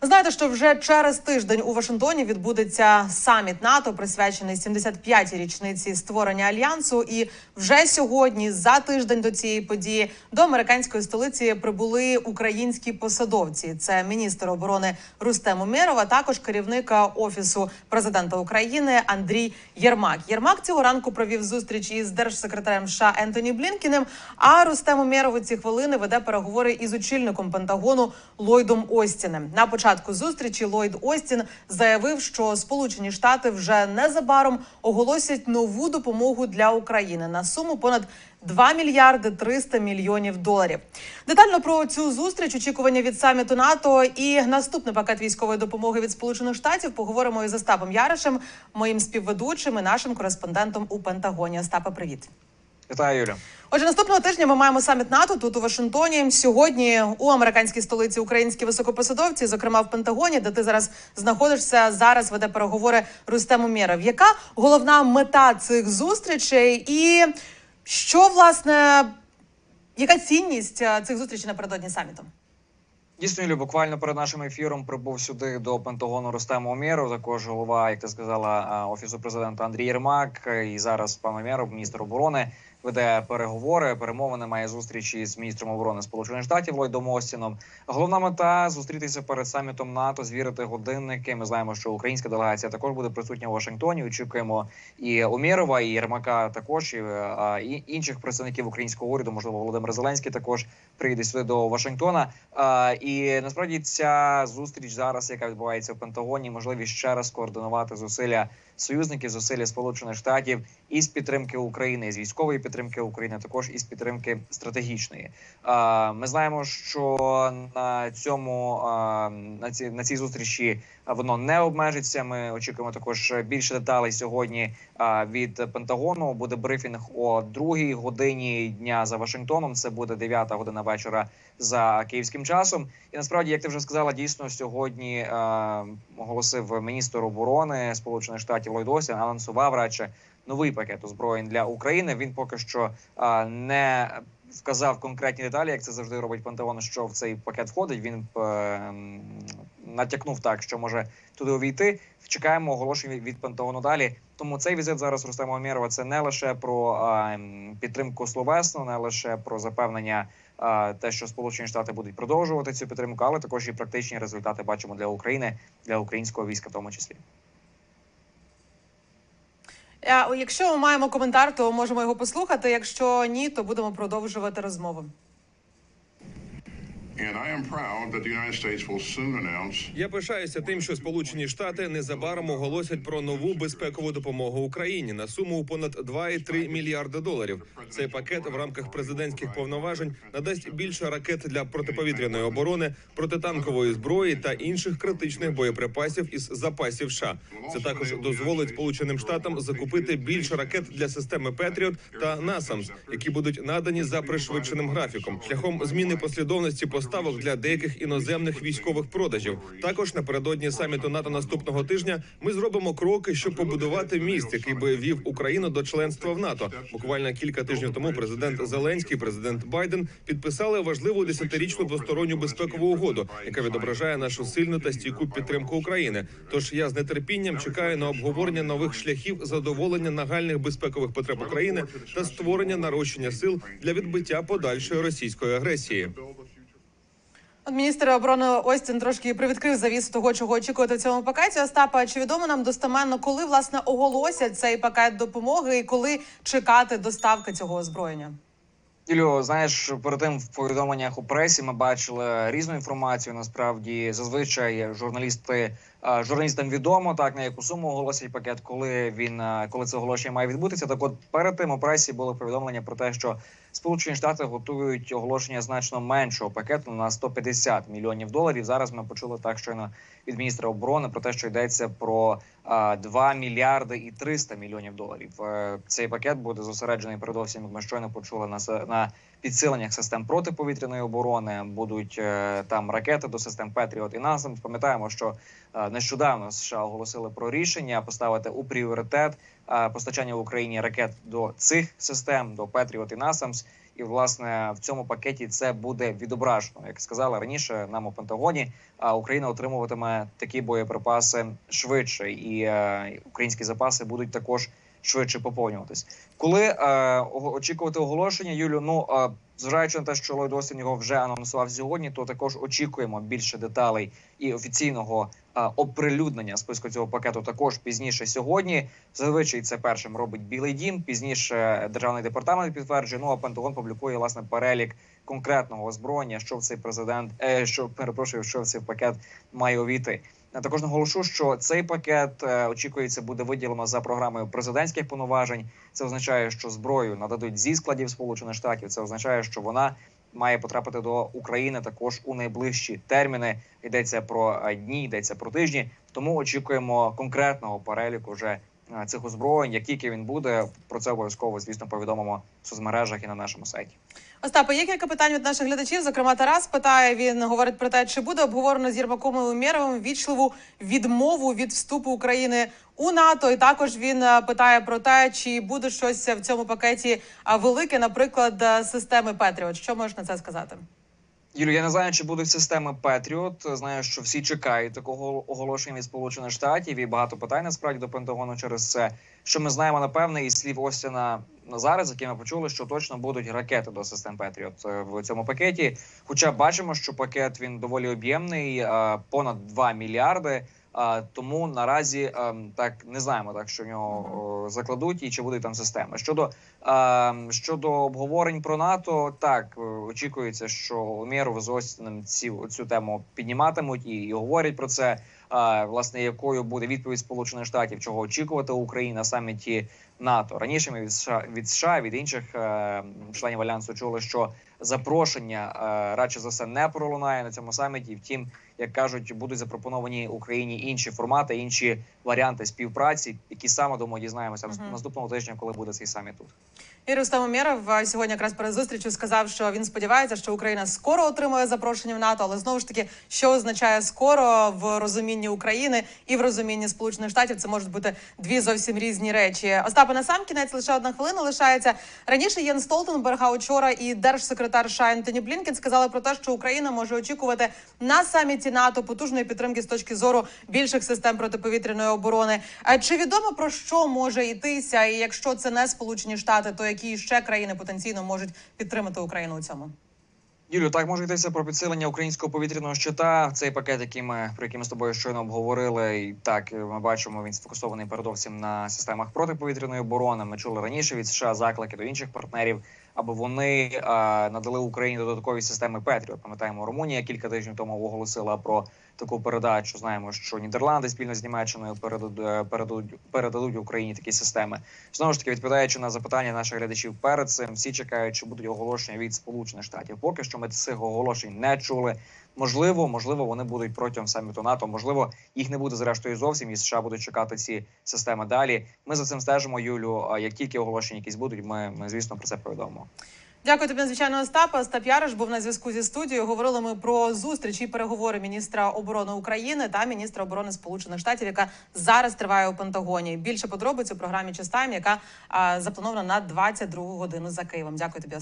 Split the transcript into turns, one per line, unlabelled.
Ви знаєте, що вже через тиждень у Вашингтоні відбудеться саміт НАТО, присвячений 75-й річниці створення альянсу. І вже сьогодні, за тиждень до цієї події, до американської столиці прибули українські посадовці. Це міністр оборони Рустем Умєров, а також керівник офісу президента України Андрій Єрмак. Єрмак цього ранку провів зустріч із держсекретарем США Ентоні Блінкіним. А Рустем Умєров у ці хвилини веде переговори із очільником Пентагону Ллойдом Остіним. На початку зустрічі Ллойд Остін заявив, що Сполучені Штати вже незабаром оголосять нову допомогу для України на суму понад 2 мільярди 300 мільйонів доларів. Детально про цю зустріч, очікування від саміту НАТО і наступний пакет військової допомоги від Сполучених Штатів поговоримо із Остапом Яришем, моїм співведучим і нашим кореспондентом у Пентагоні. Остапа, привіт.
Вітаю, Юля.
Отже, наступного тижня ми маємо саміт НАТО тут у Вашингтоні. Сьогодні у американській столиці українські високопосадовці, зокрема в Пентагоні, де ти зараз знаходишся, зараз веде переговори Рустем Умєров. Яка головна мета цих зустрічей, і що власне яка цінність е, цих зустрічей напередодні саміту?
Дійсно, буквально перед нашим ефіром прибув сюди до Пентагону Рустем Омєров, також голова, як ти сказала, офісу президента Андрій Єрмак. І зараз пан Омєров, міністр оборони, веде переговори. Перемовини має зустрічі з міністром оборони Сполучених Штатів Ллойдом Остіном. Головна мета зустрітися перед самітом НАТО, звірити годинники. Ми знаємо, що українська делегація також буде присутня у Вашингтоні. Очікуємо і Омєрова, і Єрмака також і, і інших представників українського уряду. Можливо, Володимир Зеленський також прийде сюди до Вашингтона. А, і насправді ця зустріч зараз, яка відбувається в Пентагоні, можливість ще раз координувати зусилля союзників, зусилля Сполучених Штатів із підтримки України, з військової підтримки України, також із підтримки стратегічної. Ми знаємо, що на цьому на цій на цій зустрічі воно не обмежиться. Ми очікуємо також більше деталей сьогодні від Пентагону. Буде брифінг о другій годині дня за Вашингтоном. Це буде 9 година вечора за київським часом. І насправді, як ти вже сказала, дійсно сьогодні оголосив міністр оборони Сполучених Штатів Ллойд Остін, анонсував радше новий пакет озброєнь для України. Він поки що е, не вказав конкретні деталі, як це завжди робить Пентагон, що в цей пакет входить. Він е, натякнув так, що може туди увійти. Чекаємо оголошення від Пентагону далі. Тому цей візит зараз Рустема Омєрова – це не лише про е, підтримку словесну, не лише про запевнення. Те, що Сполучені Штати будуть продовжувати цю підтримку, але також і практичні результати бачимо для України, для українського війська, в тому числі.
Якщо маємо коментар, то можемо його послухати. Якщо ні, то будемо продовжувати розмову.
Я пишаюся тим, що Сполучені Штати незабаром оголосять про нову безпекову допомогу Україні на суму у понад 2,3 мільярди доларів. Цей пакет в рамках президентських повноважень надасть більше ракет для протиповітряної оборони, протитанкової зброї та інших критичних боєприпасів із запасів США. Це також дозволить Сполученим Штатам закупити більше ракет для системи Петріот та Насамс, які будуть надані за пришвидшеним графіком, шляхом зміни послідовності поставок для деяких іноземних військових продажів. Також напередодні саміту НАТО наступного тижня ми зробимо кроки, щоб побудувати міст, який би вів Україну до членства в НАТО. Буквально кілька тижнів тому президент Зеленський, президент Байден підписали важливу десятирічну двосторонню безпекову угоду, яка відображає нашу сильну та стійку підтримку України. Тож я з нетерпінням чекаю на обговорення нових шляхів задоволення нагальних безпекових потреб України та створення нарощення сил для відбиття подальшої російської агресії.
Міністр оборони Остін трошки привідкрив завісу того, чого очікувати в цьому пакеті. Остапа, чи відомо нам достеменно, коли власне оголосять цей пакет допомоги і коли чекати доставки цього озброєння?
Юлю, знаєш, перед тим в повідомленнях у пресі ми бачили різну інформацію. Насправді, зазвичай журналісти журналістам відомо так на яку суму оголосять пакет, коли він коли це оголошення має відбутися. Так, от перед тим у пресі було повідомлення про те, що Сполучені Штати готують оголошення значно меншого пакету на 150 мільйонів доларів. Зараз ми почули так, щойно від міністра оборони про те, що йдеться про 2 мільярди і 300 мільйонів доларів. Е, цей пакет буде зосереджений передовсім. Як ми щойно почули на на підсиленнях систем протиповітряної оборони, будуть е, там ракети до систем Петріот і НАСАМ. Пам'ятаємо, що е, нещодавно США оголосили про рішення поставити у пріоритет е, постачання в Україні ракет до цих систем, до Петріот і Насамс. І власне в цьому пакеті це буде відображено. Як сказала раніше, нам у Пентагоні а Україна отримуватиме такі боєприпаси швидше, і українські запаси будуть також швидше поповнюватись. Коли е, очікувати оголошення, Юлю, ну е, зважаючи на те, що Ллойд Остін його вже анонсував сьогодні, то також очікуємо більше деталей і офіційного е, оприлюднення списку цього пакету також пізніше сьогодні. Зазвичай це першим робить Білий Дім. Пізніше державний департамент підтверджує. Ну а Пентагон публікує власне перелік конкретного озброєння, що в цей президент, е, що перепрошую, що в цей пакет має увійти. Я Також наголошу, що цей пакет е, очікується буде виділено за програмою президентських повноважень. Це означає, що зброю нададуть зі складів Сполучених Штатів. Це означає, що вона має потрапити до України також у найближчі терміни. Йдеться про е, дні, йдеться про тижні. Тому очікуємо конкретного переліку вже е, цих озброєнь. Як тільки він буде, про це обов'язково звісно повідомимо в соцмережах і на нашому сайті.
Остапе, є кілька питань від наших глядачів. Зокрема, Тарас питає. Він говорить про те, чи буде обговорено з Єрмаком і вічливу відмову від вступу України у НАТО. І також він е, питає про те, чи буде щось в цьому пакеті а, велике, наприклад, е, системи Петріот. Що можеш на це сказати?
Юлю, я не знаю, чи будуть системи Петріот. Знаю, що всі чекають такого оголошення від Сполучених Штатів і багато питань насправді до Пентагону через це. Що ми знаємо напевне із слів Остіна на зараз, які ми почули, що точно будуть ракети до систем Петріот е, в цьому пакеті. Хоча бачимо, що пакет він доволі об'ємний, е, понад 2 мільярди. Тому наразі е, так не знаємо, так що в нього закладуть і чи будуть там системи. Щодо е, щодо обговорень про НАТО, так е, очікується, що Умєров з Остіним ці цю тему підніматимуть і, і говорять про це. Власне, якою буде відповідь Сполучених Штатів, чого очікувати Україні на саміті НАТО. Раніше ми від США від США від інших е, членів альянсу чули, що запрошення е, радше за все не пролунає на цьому саміті. Втім, як кажуть, будуть запропоновані Україні інші формати, інші варіанти співпраці, які саме думаю, дізнаємося
Мгм.
наступного тижня, коли буде цей саміт тут.
І Рустам Умєров сьогодні якраз перед зустрічю сказав, що він сподівається, що Україна скоро отримує запрошення в НАТО, але знову ж таки, що означає скоро в розумінні України і в розумінні Сполучених Штатів, це можуть бути дві зовсім різні речі. Остапе, на сам кінець лише одна хвилина лишається. Раніше Єн Столтенберг, а учора і держсекретар США Ентоні Блінкен сказали про те, що Україна може очікувати на саміті НАТО потужної підтримки з точки зору більших систем протиповітряної оборони. А чи відомо про що може йтися? І якщо це не Сполучені Штати, то які ще країни потенційно можуть підтримати Україну у цьому?
Юлю, так може йтися про підсилення українського повітряного щита. Цей пакет, який ми про який ми з тобою щойно обговорили, і так ми бачимо, він сфокусований передовсім на системах протиповітряної оборони. Ми чули раніше від США заклики до інших партнерів, аби вони а, надали Україні додаткові системи Петріо. Пам'ятаємо, Румунія кілька тижнів тому оголосила про таку передачу. Знаємо, що Нідерланди спільно з Німеччиною е, передадуть, передадуть Україні такі системи. Знову ж таки, відповідаючи на запитання наших глядачів перед цим, всі чекають, чи будуть оголошення від Сполучених Штатів. Поки що ми цих оголошень не чули. Можливо, можливо, вони будуть протягом саміту НАТО. Можливо, їх не буде зрештою зовсім, і США будуть чекати ці системи далі. Ми за цим стежимо, Юлю. Як тільки оголошення якісь будуть, ми, ми звісно про це повідомимо.
Дякую тобі, звичайно, Остапа. Остап Яриш був на зв'язку зі студією. Говорили ми про зустріч і переговори міністра оборони України та міністра оборони Сполучених Штатів, яка зараз триває у Пентагоні. Більше подробиць у програмі «Чистайм», яка а, запланована на 22 годину за Києвом. Дякую тобі.